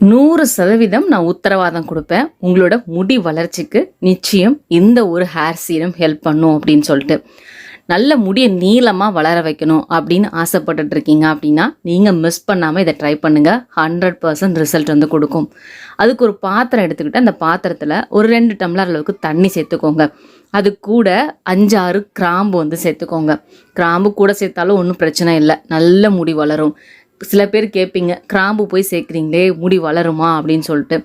நூறு சதவீதம் நான் உத்தரவாதம் கொடுப்பேன். உங்களோட முடி வளர்ச்சிக்கு நிச்சயம் இந்த ஒரு ஹேர் சீரம் ஹெல்ப் பண்ணும் அப்படின்னு சொல்லிட்டு. நல்ல முடியை நீளமாக வளர வைக்கணும் அப்படின்னு ஆசைப்பட்டுட்டு இருக்கீங்க அப்படின்னா நீங்கள் மிஸ் பண்ணாமல் இதை ட்ரை பண்ணுங்கள் ஹண்ட்ரட் பர்சன்ட் ரிசல்ட் வந்து கொடுக்கும். அதுக்கு ஒரு பாத்திரம் எடுத்துக்கிட்டு அந்த பாத்திரத்தில் ஒரு ரெண்டு டம்ளர் அளவுக்கு தண்ணி சேர்த்துக்கோங்க. அது கூட அஞ்சாறு கிராம்பு வந்து சேர்த்துக்கோங்க. கிராம்பு கூட சேர்த்தாலும் ஒன்றும் பிரச்சனை இல்லை. நல்ல முடி வளரும். சில பேர் கேட்பீங்க கிராம்பு போய் சேர்க்குறீங்களே முடி வளருமா அப்படின்னு சொல்லிட்டு.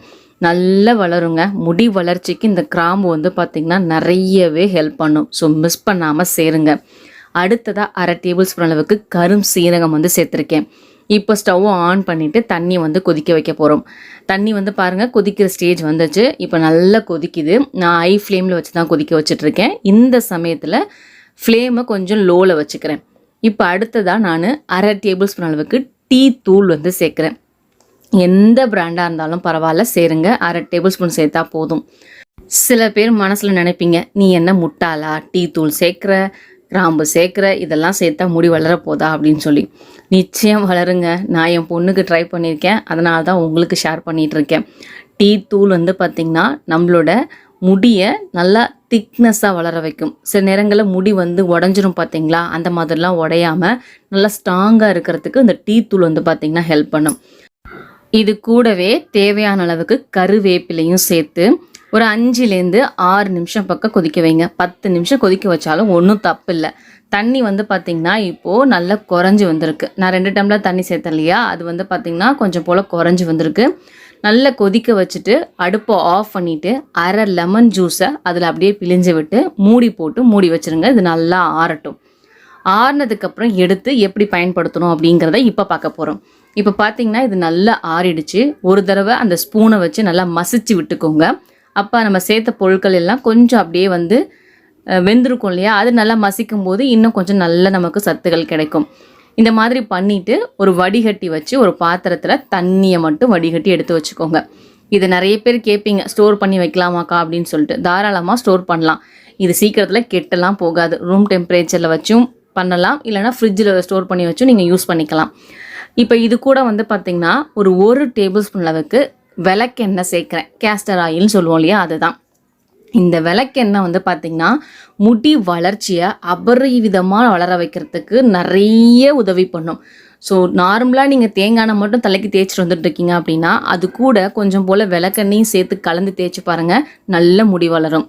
நல்லா வளருங்க. முடி வளர்ச்சிக்கு இந்த கிராம்பு வந்து பார்த்திங்கன்னா நிறையவே ஹெல்ப் பண்ணும். ஸோ மிஸ் பண்ணாமல் சேருங்க. அடுத்ததாக அரை டேபிள் ஸ்பூன் அளவுக்கு கரும் சீரகம் வந்து சேர்த்துருக்கேன். இப்போ ஸ்டவ்வை ஆன் பண்ணிவிட்டு தண்ணி வந்து கொதிக்க வைக்க போகிறோம் தண்ணி வந்து பாருங்கள் கொதிக்கிற ஸ்டேஜ் வந்துச்சு. இப்போ நல்லா கொதிக்குது. நான் ஐ ஃப்ளேமில் வச்சு தான் கொதிக்க வச்சுட்ருக்கேன் இந்த சமயத்தில் ஃப்ளேமை கொஞ்சம் லோவில் வச்சுக்கிறேன். இப்போ அடுத்ததாக நான் அரை டேபிள் ஸ்பூன் அளவுக்கு டீ தூள் வந்து சேர்க்குறேன். எந்த பிராண்டாக இருந்தாலும் பரவாயில்ல சேருங்க. அரை டேபிள் ஸ்பூன் சேர்த்தா போதும். சில பேர் மனசில் நினைப்பீங்க நீ என்ன முட்டாளா? டீ தூள் சேர்க்குற கிராம்பு சேர்க்குற இதெல்லாம் சேர்த்தா முடி வளர போதா? அப்படின்னு சொல்லி. நிச்சயம் வளருங்க. நான் என் பொண்ணுக்கு ட்ரை பண்ணியிருக்கேன். அதனால தான் உங்களுக்கு ஷேர் பண்ணிகிட்ருக்கேன் டீ தூள் வந்து பார்த்திங்கன்னா நம்மளோட முடியை நல்லா திக்னஸ்ஸாக வளர வைக்கும். சில நேரங்களில் முடி வந்து உடஞ்சிரும் பார்த்தீங்களா அந்த மாதிரிலாம் உடையாமல் நல்லா ஸ்ட்ராங்காக இருக்கிறதுக்கு இந்த டீ தூள் வந்து பார்த்திங்கன்னா ஹெல்ப் பண்ணும். இது கூடவே தேவையான அளவுக்கு கருவேப்பிலையும் சேர்த்து ஒரு அஞ்சுலேருந்து ஆறு நிமிஷம் பக்கம் கொதிக்க வைங்க. பத்து நிமிஷம் கொதிக்க வச்சாலும் ஒன்றும் தப்பு இல்லை தண்ணி வந்து பார்த்திங்கன்னா இப்போது நல்லா குறைஞ்சி வந்திருக்கு. நான் ரெண்டு டம்ளர் தண்ணி சேர்த்தேன் இல்லையா? அது வந்து பார்த்திங்கன்னா கொஞ்சம் போல் குறைஞ்சி வந்திருக்கு. நல்லா கொதிக்க வச்சுட்டு அடுப்பை ஆஃப் பண்ணிவிட்டு அரை லெமன் ஜூஸை அதில் அப்படியே பிழிஞ்சு விட்டு மூடி போட்டு மூடி வச்சுருங்க. இது நல்லா ஆறட்டும். ஆறினதுக்கப்புறம் எடுத்து எப்படி பயன்படுத்தணும் அப்படிங்கிறத இப்போ பார்க்க போகிறோம் இப்போ பார்த்தீங்கன்னா இது நல்லா ஆறிடுச்சு. ஒரு தடவை அந்த ஸ்பூனை வச்சு நல்லா மசிச்சு விட்டுக்கோங்க. அப்போ நம்ம சேர்த்த பொருட்கள் எல்லாம் கொஞ்சம் அப்படியே வந்து வெந்திருக்கும் இல்லையா? அது நல்லா மசிக்கும் போது இன்னும் கொஞ்சம் நல்ல நமக்கு சத்துகள் கிடைக்கும். இந்த மாதிரி பண்ணிவிட்டு ஒரு வடிகட்டி வச்சு ஒரு பாத்திரத்தில் தண்ணியை மட்டும் வடிகட்டி எடுத்து வச்சுக்கோங்க. இது நிறைய பேர் கேட்பீங்க ஸ்டோர் பண்ணி வைக்கலாமாக்கா? அப்படின்னு சொல்லிட்டு. தாராளமாக ஸ்டோர் பண்ணலாம். இது சீக்கிரத்தில் கெட்டெல்லாம் போகாது. ரூம் டெம்பரேச்சரில் வச்சும் பண்ணலாம். இல்லைனா ஃப்ரிட்ஜில் ஸ்டோர் பண்ணி வச்சும் நீங்கள் யூஸ் பண்ணிக்கலாம். இப்போ இது கூட வந்து பார்த்திங்கன்னா ஒரு ஒரு டேபிள் ஸ்பூன் அளவுக்கு விளக்கெண்ணெய் சேர்க்குறேன். கேஸ்டர் ஆயில்னு சொல்லுவோம் இல்லையா? அதுதான். இந்த விளக்கெண்ணெய் வந்து பார்த்திங்கன்னா முடி வளர்ச்சியை அபரிவிதமாக வளர வைக்கிறதுக்கு நிறைய உதவி பண்ணும். ஸோ நார்மலாக நீங்கள் தேங்காய் எண்ணெய் மட்டும் தலைக்கு தேய்ச்சிட்டு வந்துட்டு இருக்கீங்க அப்படின்னா அது கூட கொஞ்சம் போல் விளக்கெண்ணையும் சேர்த்து கலந்து தேய்ச்சி பாருங்கள் நல்ல முடி வளரும்.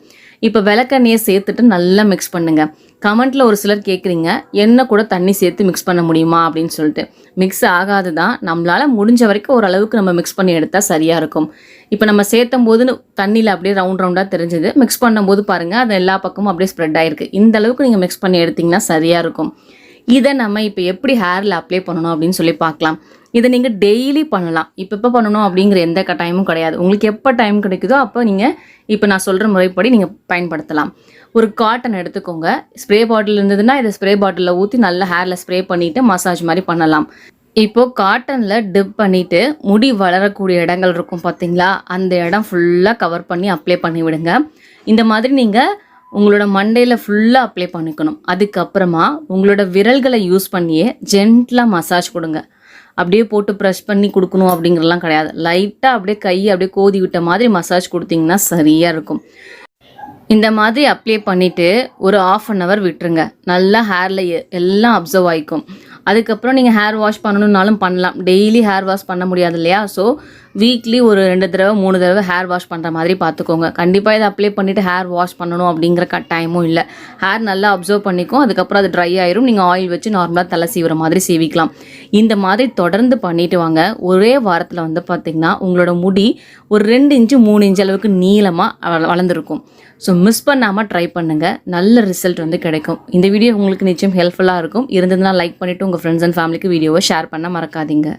இப்போ விளக்கெண்ணையை சேர்த்துட்டு நல்லா மிக்ஸ் பண்ணுங்கள் கமெண்ட்டில் ஒரு சிலர் கேட்குறீங்க எண்ணெய் கூட தண்ணி சேர்த்து மிக்ஸ் பண்ண முடியுமா? அப்படின்னு சொல்லிட்டு. மிக்ஸ் ஆகாது தான் நம்மளால் முடிஞ்ச வரைக்கும் ஓரளவுக்கு நம்ம மிக்ஸ் பண்ணி எடுத்தால் சரியாக இருக்கும். இப்போ நம்ம சேர்த்தும் போது தண்ணியில் அப்படியே ரவுண்ட் ரவுண்டாக தெரிஞ்சது. மிக்ஸ் பண்ணும்போது பாருங்கள் அது எல்லா பக்கமும் அப்படியே ஸ்ப்ரெட் ஆகிருக்கு இந்த அளவுக்கு நீங்கள் மிக்ஸ் பண்ணி எடுத்திங்கன்னா சரியாக இருக்கும். இதை நம்ம இப்போ எப்படி ஹேரில் அப்ளை பண்ணணும் அப்படின்னு சொல்லி பார்க்கலாம். இதை நீங்கள் டெய்லி பண்ணலாம். இப்போ எப்போ பண்ணணும் அப்படிங்கிற எந்த கட்டாயமும் கிடையாது. உங்களுக்கு எப்போ டைம் கிடைக்குதோ அப்போ நீங்கள் இப்போ நான் சொல்கிற முறைப்படி நீங்கள் பயன்படுத்தலாம். ஒரு காட்டன் எடுத்துக்கோங்க. ஸ்ப்ரே பாட்டில் இருந்ததுன்னா இதை ஸ்ப்ரே பாட்டிலில் ஊற்றி நல்லா ஹேரில் ஸ்ப்ரே பண்ணிவிட்டு மசாஜ் மாதிரி பண்ணலாம். இப்போது காட்டனில் டிப் பண்ணிவிட்டு முடி வளரக்கூடிய இடங்கள் இருக்கும் பார்த்தீங்களா அந்த இடம் ஃபுல்லாக கவர் பண்ணி அப்ளை பண்ணி விடுங்க இந்த மாதிரி நீங்கள் உங்களோட மண்டையில் ஃபுல்லாக அப்ளை பண்ணிக்கணும். அதுக்கப்புறமா உங்களோட விரல்களை யூஸ் பண்ணியே ஜென்ட்லாக மசாஜ் கொடுங்க. அப்படியே போட்டு ப்ரெஷ் பண்ணி கொடுக்கணும் அப்படிங்கிறலாம் கிடையாது. லைட்டாக அப்படியே கையை அப்படியே கோதி விட்ட மாதிரி மசாஜ் கொடுத்தீங்கன்னா சரியாக இருக்கும். இந்த மாதிரி அப்ளை பண்ணிவிட்டு ஒரு ஆஃப் அன் ஹவர் விட்டுருங்க. நல்லா ஹேரில் எல்லாம் அப்சர்வ் ஆகிக்கும் அதுக்கப்புறம் நீங்கள் ஹேர் வாஷ் பண்ணணுன்னாலும் பண்ணலாம். டெய்லி ஹேர் வாஷ் பண்ண முடியாது இல்லையா? ஸோ வீக்லி ஒரு ரெண்டு தடவை மூணு தடவை ஹேர் வாஷ் பண்ணுற மாதிரி பார்த்துக்கோங்க கண்டிப்பாக இதை அப்ளை பண்ணிவிட்டு ஹேர் வாஷ் பண்ணணும் அப்படிங்கிற கட்டாயமும் இல்லை. ஹேர் நல்லா அப்சர்வ் பண்ணிக்கும் அதுக்கப்புறம் அது ட்ரை ஆயிரும். நீங்கள் ஆயில் வச்சு நார்மலாக தலை சீவுற மாதிரி சீவிக்கலாம். இந்த மாதிரி தொடர்ந்து பண்ணிட்டு வாங்க. ஒரே வாரத்தில் வந்து பார்த்திங்கன்னா உங்களோட முடி ஒரு ரெண்டு இன்ச்சு மூணு இன்ச்சு அளவுக்கு நீளமாக வளர்ந்துருக்கும். ஸோ மிஸ் பண்ணாமல் ட்ரை பண்ணுங்கள் நல்ல ரிசல்ட் வந்து கிடைக்கும். இந்த வீடியோ உங்களுக்கு நிச்சயம் ஹெல்ப்ஃபுல்லாக இருக்கும். இருந்ததுனால் லைக் பண்ணிவிட்டு உங்கள் ஃப்ரெண்ட்ஸ் அண்ட் ஃபேமிலிக்கு வீடியோவை ஷேர் பண்ண மறக்காதீங்க.